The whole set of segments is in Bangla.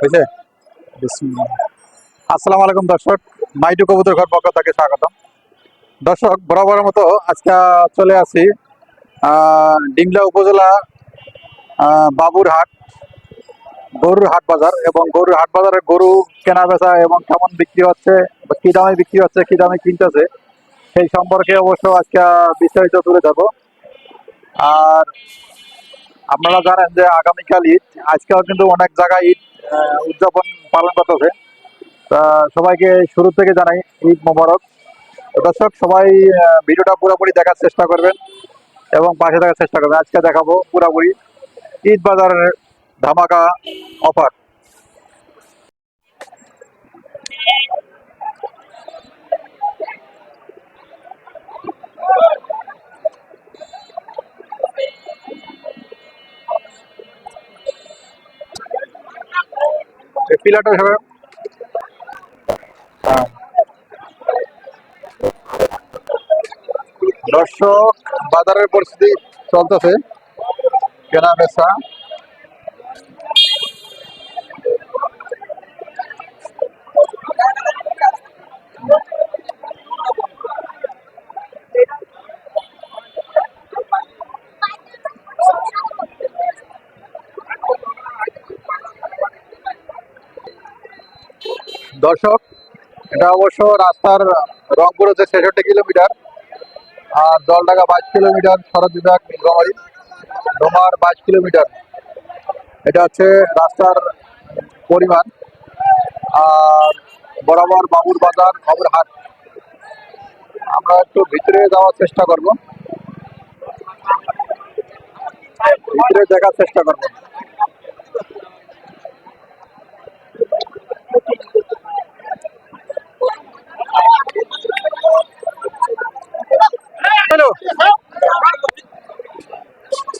হয়েছে। আসসালামু আলাইকুম, দর্শক। মাইটু কবুতর ঘর পক্ষ থেকে স্বাগতম। দর্শক, বরাবরের মতো আজকে চলে আসি ডিমলা উপজেলা বাবুরহাট গরুর হাট বাজার এবং গরুর হাট বাজারে গরু কেনা বেচা এবং কেমন বিক্রি হচ্ছে কি দামে বিক্রি হচ্ছে, কি দামে কিনতেছে, সেই সম্পর্কে অবশ্য আজকে বিস্তারিত তুলে ধরবো। আর আপনারা জানেন যে আগামীকাল ঈদ, আজকেও কিন্তু অনেক জায়গায় ঈদ উদযাপন পালন করতেছে। তা সবাইকে শুরু থেকে জানাই ঈদ মোবারক। দর্শক, সবাই ভিডিওটা পুরোপুরি দেখার চেষ্টা করবেন এবং পাশে থাকার চেষ্টা করবেন। আজকে দেখাবো পুরোপুরি ঈদ বাজারের ধামাকা অফার। পিলাটা হবে দর্শক বাজারের পরিস্থিতি চলতেছে। কেনা বেচা। দর্শক, এটা অবশ্য রাস্তার রংপুর হচ্ছে ছেষট্টি কিলোমিটার। আর জলঢাকা বাইশ কিলোমিটার শরৎ বিভাগ নীলফামারী। ডোমার বাইশ কিলোমিটার। এটা হচ্ছে রাস্তার পরিমাণ। আর বরাবর বাবুর বাজার বাবুর হাট আমরা একটু ভিতরে যাওয়ার চেষ্টা করব। ভিতরে দেখার চেষ্টা করব।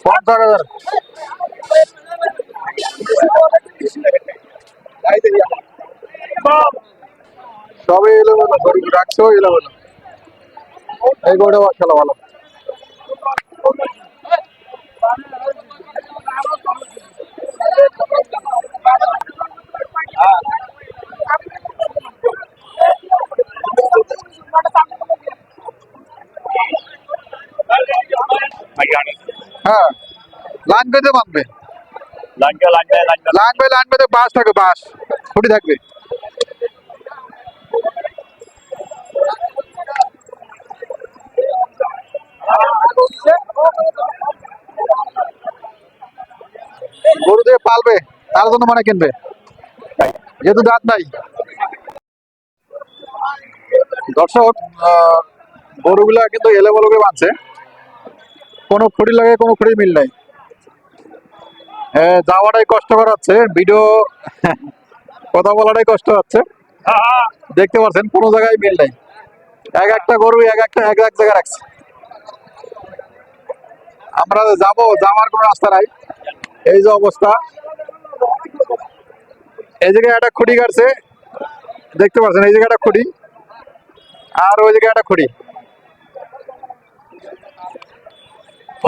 হাজার সবই এলো বলো গরু রাখছো এলো এই গোটা খেলা ভালো হ্যাঁ বেঁধে বাঁধবে লাগবে লাগবে লাগবে। লাইন বাই বাস থাকবে বাস। ছুটি থাকবে। গরু দিয়ে পালবে তার জন্য মানে কিনবে। যেহেতু দাঁত নাই। দর্শক আহ, গরুগুলা কিন্তু এলোমেলোকে বাঁধছে। কোনো খুঁড়ি লাগে কোনো খুঁড়ি মিল নাই। যাওয়াটাই কষ্টকর হচ্ছে। ভিডিও কথা বলাটাই কষ্ট হচ্ছে। দেখতে পাচ্ছেন, কোনো জায়গায় মিল নাই। এক একটা গরু এক একটা, এক এক জায়গায় রাখছে। আমরা যাব, যাওয়ার কোনো রাস্তা নাই। এই যে অবস্থা। এই জায়গায় একটা খুঁটি কাটছে। দেখতে পাচ্ছেন, এই একটা খুঁটি। আর ওই জায়গায় একটা খুঁটি।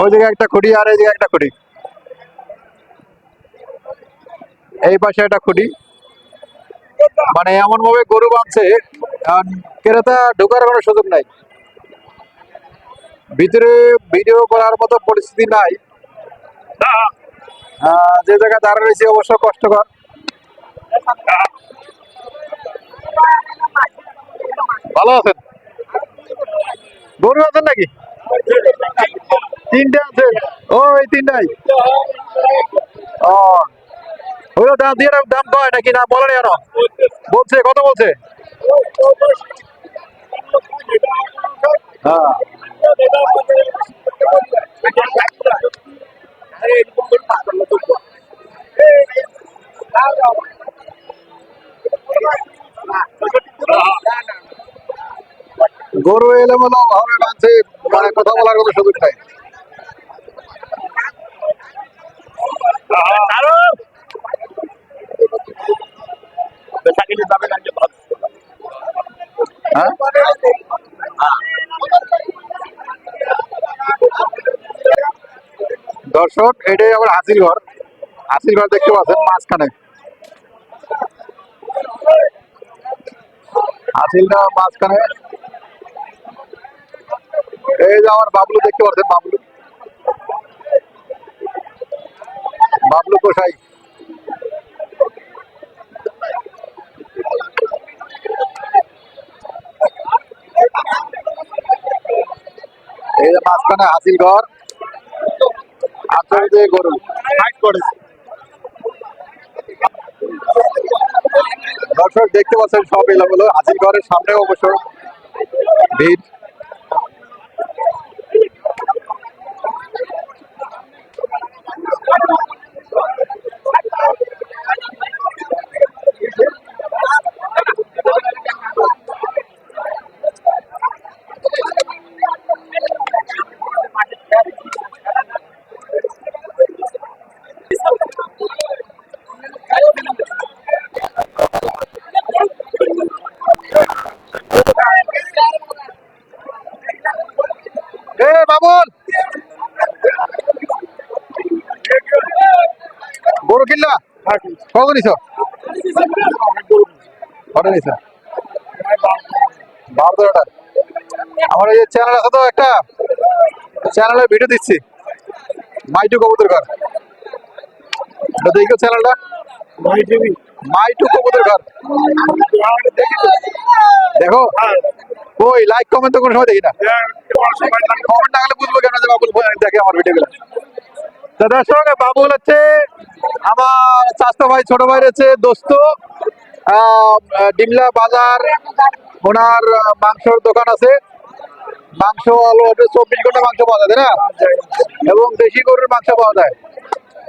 ওই জায়গায় একটা খুঁটি, আর এই জায়গায় একটা খুঁটি। এই পাশে একটা খুঁটি। মানে এমন ভাবে গরু বাঁধছে ক্রেতা ঢোকার কোনো সুযোগ নাই। ভিতরে ভিডিও করার মতো পরিস্থিতি নাই। যে জায়গায় দাঁড়িয়ে রয়েছে অবশ্য কষ্টকর। ভালো আছেন? গরু আছেন নাকি? তিনটে আছে ও, এই তিনটাই। ও ওগুলো দাম দিয়ে দাম কয় নাকি? না, বলে কেন বলছে, কত বলছে? হ্যাঁ। গরু এলোমেলো ভাবে বাঁধছে মানে কথা বলার কোনো সুযোগ নাই। সাকিলে যাবে না যে ভালো দর্শক, এটাই আবার হাসির ঘর। হাসির ঘর দেখতে পাচ্ছেন মাঝখানে। হাসিলটা মাঝখানে। এই যে আমার বাবলু, দেখতে পাচ্ছেন বাবলু? বাবলু কোথায়? এই মাঝখানে হাসিল ঘর। আর যে গরু। হাইট করেছে দর্শক দেখতে পাচ্ছেন সব এলাকাগুলো হাসিল ঘরের সামনে অবশ্য ভিড় এ বাবুল গরু কিনলা কত নিছ কত নিছ বারো আমার এই চ্যানেল আছে তো একটা চ্যানেলে ভিডিও দিচ্ছি। মাইটু কবুতর ঘর এটা দেখো চ্যানেলটা মাইটু কবুতর ঘর দেখো? ওই লাইক কমেন্ট তো কোনো সময় দেখি না। কমেন্ট না বুঝব কেন যে বাবুল দেখে আমার ভিডিওগুলো তো দর্শক বাবুল হচ্ছে আমার চাস্তো ভাই ছোট ভাই রয়েছে দোস্ত। ডিমলা বাজার ওনার মাংসর দোকান আছে। মাংস আলু চব্বিশ ঘণ্টা মাংস পাওয়া যায় তাই না? এবং দেশি গরুর মাংস পাওয়া যায়।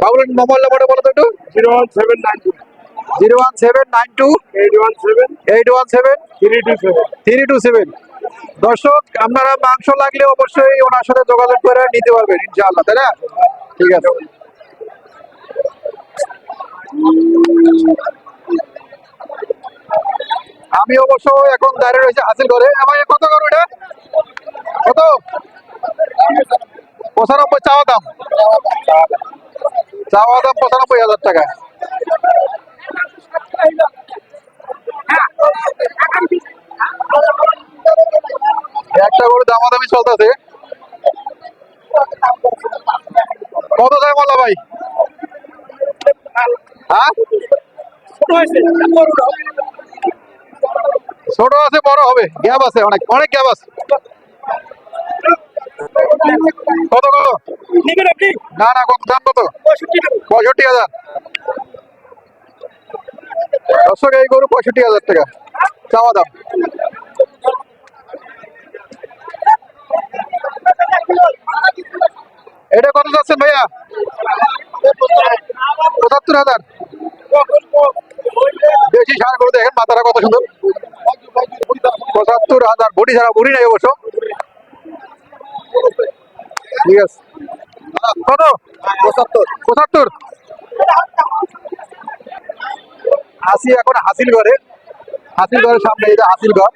বাবুলের মোবাইল নাম্বারটা বলো তো একটু। Zero one seven nine two. Zero one seven nine two eight one seven eight one seven three two seven. Three two seven. দর্শক, আপনারা মাংস লাগলে অবশ্যই ওনার সাথে যোগাযোগ করে নিতে পারবেন, ইনশাআল্লাহ, তাই না? ঠিক আছে। আমি অবশ্য এখন দাঁড়িয়ে রয়েছে হাসিল করে আমার কত করো এটা? কত? পঁচানব্বই চাওয়া দাম। চাওয়া দাম পঁচানব্বই হাজার টাকা একটা চলতেছে। কত যায় বলা ভাই? হ্যাঁ? ছোট আছে, বড় হবে। গ্যাপ আছে অনেক অনেক গ্যাপ আছে। কত কত? না না, কত দাম কত পঁয়ষট্টি হাজার। দর্শক, এই গরু পঁয়ষট্টি হাজার টাকা। চাওয়া দাম। এটা কত যাচ্ছেন ভাইয়া? পঁচাত্তর হাজার। বেশি সার করে দেখেন, মাথাটা কত সুন্দর। পঁচাত্তর হাজার, বডি ছাড়া বুড়ি নাই অবশ্য। ঠিক আছে। কত? পঁচাত্তর। পঁচাত্তর? আসি এখন হাসিল ঘরে। হাসিল ঘরের সামনে এটা হাসিল ঘর।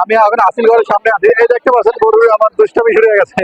আমি এখন আসিল ঘরের সামনে আছি। এই দেখতে পাচ্ছেন, গরু আমার দুষ্টামি শুরু হয়ে গেছে।